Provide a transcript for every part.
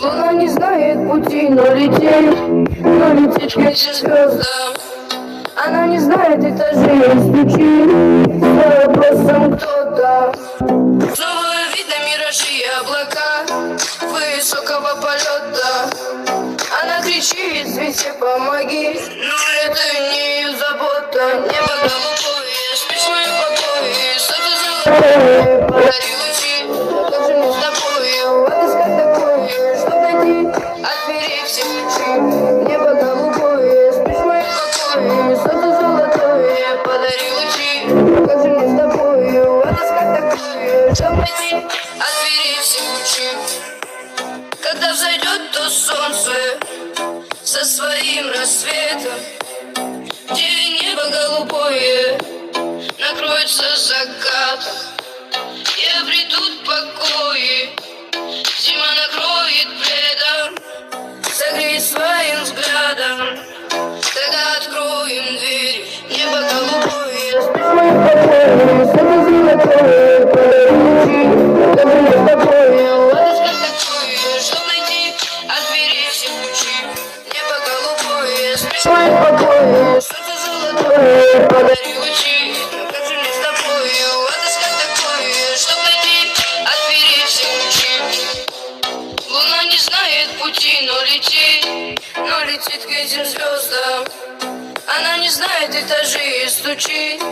Луна не знает пути, но летит, но летит к звездам. Она не знает этажей и стучит с вопросом кто-то. Снова видно миражи и облака высокого полета. Она кричит, свете помоги, но это не ее забота. Небо голубое, горючий, тоже не такую, отыскать такую, что найти от все ключи, небо голубое, спишь мое покое, что-то золотое, подарючий, тоже не такую, отыскать такую, что найти от все ключи. Когда взойдет то солнце со своим рассветом, небо голубое накроется закат закатом, обретут покои, зима накроет пледом, согреет своим взглядом, тогда откроем дверь, небо голубое, знает этажей и стучит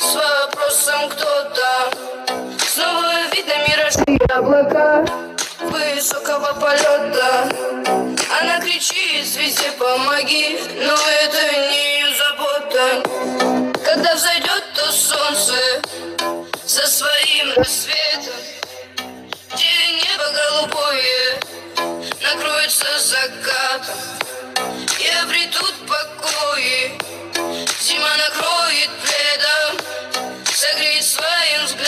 с вопросом кто-то. Снова видно миражи и облака высокого полета. Она кричит, везде помоги, но это не ее забота. Когда взойдет то солнце со своим рассветом, где небо голубое накроется закатом и обретут покои. Зима накроет пледом, согреет своим взглядом.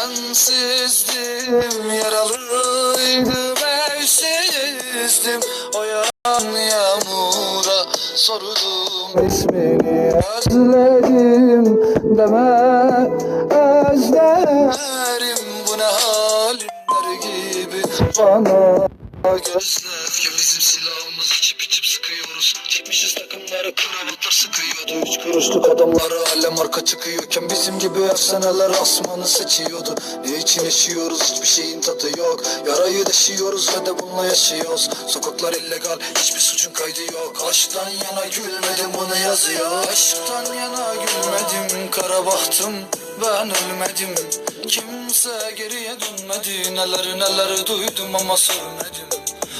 Sensizdim yaralıydım evsizdim. O yağan yağmura sordum. İsmini Özledim deme özlerim Bu ne halimler gibi. Bana Gözler bizim silahımız içip içip sıkıyoruz. Çekmişiz takımları kravatlar sıkıyordu. Üç kuruşluk adamlara alem arka çıkıyorken Bizim gibi efsaneler asmanı seçiyordu. Ne için yaşıyoruz? Hiçbir şeyin tadı yok. Yarayı deşiyoruz ve de bununla yaşıyoruz. Sokaklar illegal hiçbir suçun kaydı yok. Aşktan yana gülmedim bunu yazıyor? Aşktan yana gülmedim kara bahtım. Ben ölmedim. Kimse geriye dönmedi. Neler neler duydum ama sevmedim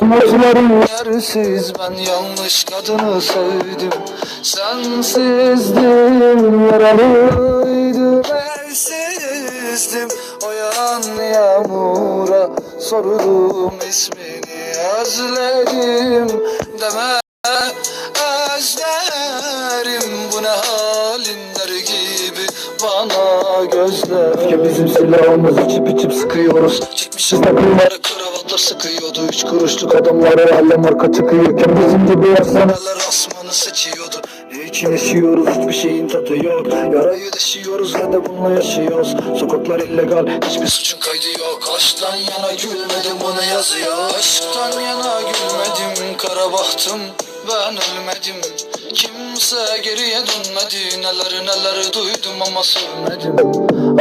Umutlarım yersiz ben yanlış kadını sevdim. Sensizdim yaralıydım evsizdim O yağmura sordum ismini özledim. Deme Özlerim bu ne halinler bana gözler. Ki bizim silahımız içip içip sıkıyoruz. Çekmişiz takımları kravatlar sıkıyordu. Üç kuruşluk Adamlara alem arka çıkıyorken bizim gibi efsane adamlar asmanı seçiyordu. Ne için yaşıyoruz? Hiçbir şeyin tadı yok. Yarayı deşiyoruz ve de bununla yaşıyoruz. Sokaklar illegal hiçbir suçun kaydı yok. Aşktan yana gülmedim bunu yazıyor? Aşktan yana gülmedim kara bahtım. Ben ölmedim Kimse geriye dönmedi. Neler neler duydum ama sevmedim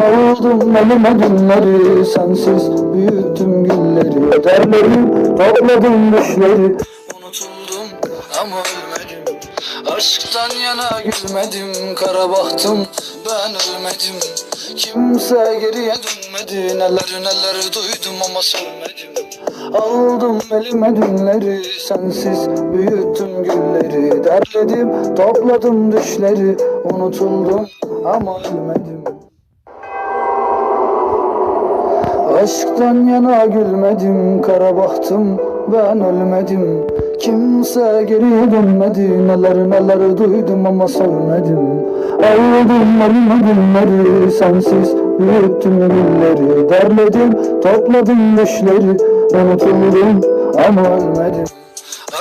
Aldım elime dünleri Sensiz büyüttüm gülleri Derlerim topladım düşleri. Unutuldum ama ölmedim. Aşktan yana gülmedim. Kara bahtım ben ölmedim. Kimse geriye dönmedi. Neler neler duydum ama sevmedim Aldım elime dünleri Sensiz büyüttüm gülleri. Derledim topladım düşleri. Unutuldum ama ölmedim. Aşktan yana gülmedim Kara bahtım ben ölmedim. Kimse geriye dönmedi Neler neler duydum ama sevmedim Aldım elime günleri Sensiz büyüttüm gülleri. Derledim topladım düşleri Unutuldum ama ölmedim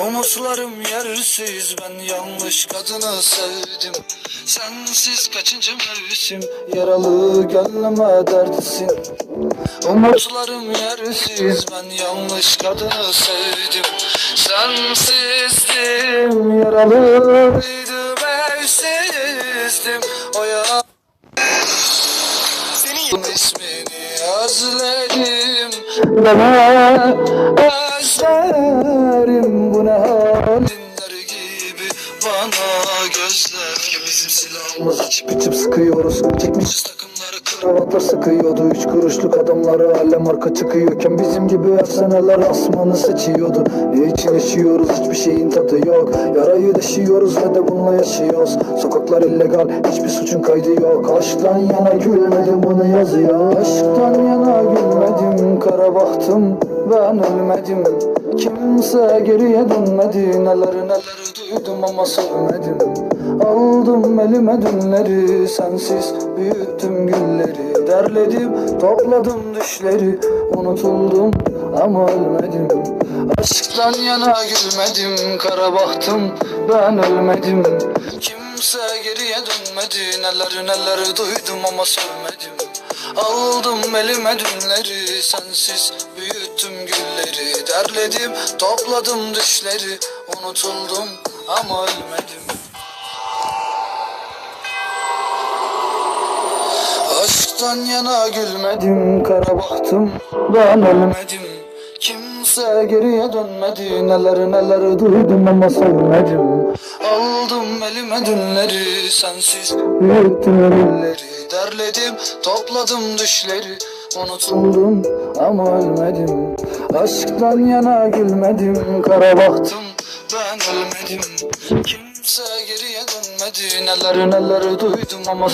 Umutlarım yersiz ben yanlış kadını sevdim. Sensiz kaçıncı mevsim? Yaralı gönlüme dertsin. Umutlarım yersiz ben yanlış kadını sevdim. Sensizdim yaralıydım evsizdim O ya senin ismini özledim. Deme Özlerim silahımız içip içip sıkıyoruz. Çekmişiz takımları kravat Kravatlar sıkıyordu. Üç kuruşluk adamlara alem arka çıkıyorken Bizim gibi efsaneler asmanı seçiyordu. Ne için yaşıyoruz? Hiçbir şeyin tadı yok. Yarayı deşiyoruz ve de bununla yaşıyoruz. Sokaklar illegal hiçbir suçun kaydı yok. Aşktan yana gülmedim bunu yazıyor? Aşktan yana gülmedim kara bahtım ben ölmedim. Kimse geriye dönmedi neler neler duydum ama sevmedim Aldım elime dünleri sensiz büyüttüm gülleri. Derledim topladım düşleri unutuldum ama ölmedim. Aşk Aşktan yana gülmedim Kara baktım ben ölmedim. Kimse geriye dönmedi Neler neler duydum ama sövmedim Aldım elime dünleri Sensiz büyüttüm gülleri. Derledim topladım düşleri Unutuldum ama ölmedim Aşktan yana gülmedim Kara baktım ben ölmedim. Kimse geriye dönmedi. Neler neler duydum ama sevmedim. Aldım elime dünleri Sensiz büyüttüm ölüleri Derledim topladım düşleri. Unutuldum ama ölmedim. Aşktan yana gülmedim Kara baktım ben ölmedim. Kimse geriye dönmedi. Neler neler duydum ama